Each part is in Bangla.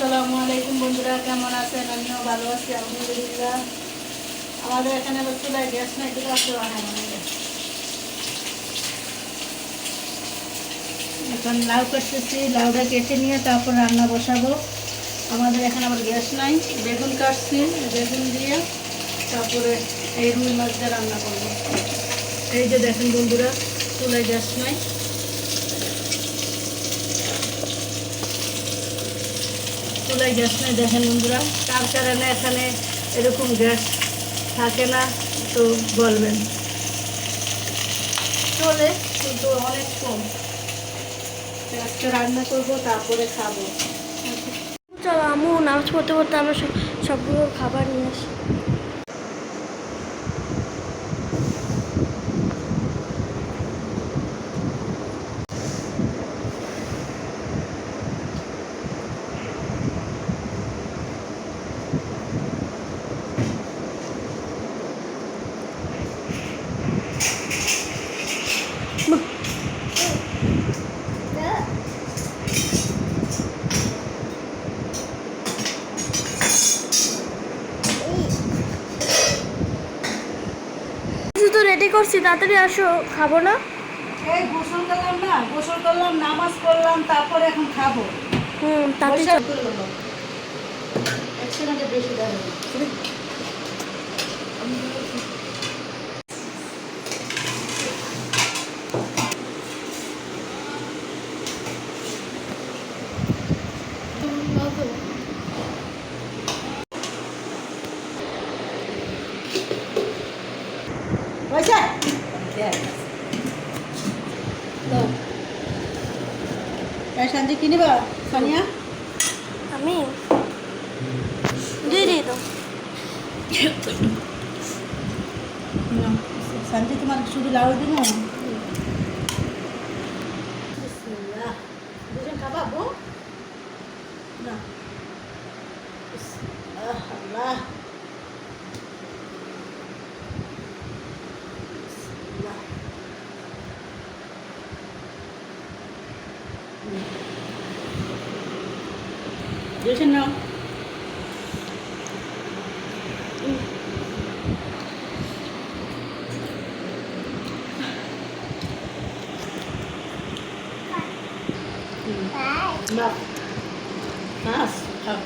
আসসালামু আলাইকুম বন্ধুরা, কেমন আছেন? আমিও ভালো আছি, আলহামদুলিল্লাহ। আমাদের এখানে চুলায় গ্যাস নাই তো রাত্রে বানায় আমাদের। এখন লাউ কাটতেছি লাউটা কেটে নিয়ে তারপর রান্না বসাবো। আমাদের এখানে আবার গ্যাস নাই, বেগুন কাটছি, বেগুন দিয়ে তারপরে এই রুই মাছ দিয়ে রান্না করব। এই যে দেখেন বন্ধুরা, চুলায় গ্যাস নাই। চুলায় গ্যাস নেই, দেখেন বন্ধুরা। তার কারণে এখানে এরকম গ্যাস থাকে না, তো বলবেন। চলে, কিন্তু অনেক কম। রান্না করব, তারপরে খাব। চলো আমু নামাজ পড়তে পড়তে আমরা সবগুলো খাবার নিয়ে আসি। রেডি করছি তাড়াতাড়ি আসো খাব না? এই গোসল করলাম না গোসল করলাম নামাজ করলাম তারপরে এখন খাব। হুম তাড়াতাড়ি বেশি দেয় না। হয়েছে? দাও। শান্তি কি নিবা? সানিয়া? আমি? দিয়ে তো না, শান্তি তোমার শুধু লাউ দিন দুজন খাবা বউ না আহ, আল্লাহ বিসমিল্লাহ। হুম। দিয়েছেন না মাছ মাছ খাও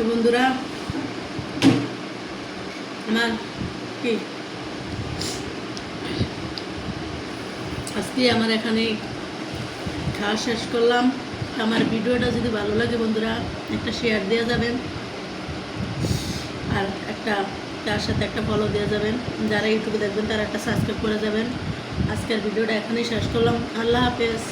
তো বন্ধুরা, আমার কি? আজকে আমার এখানে খাওয়া শেষ করলাম। আমার ভিডিওটা যদি ভালো লাগে বন্ধুরা, একটা শেয়ার দেওয়া যাবেন। আর একটা, তার সাথে একটা ফলো দেওয়া যাবেন। যারা ইউটিউবে দেখবেন, তারা একটা সাবস্ক্রাইব করে যাবেন। আজকের ভিডিওটা এখানেই শেষ করলাম। আল্লাহ হাফেজ।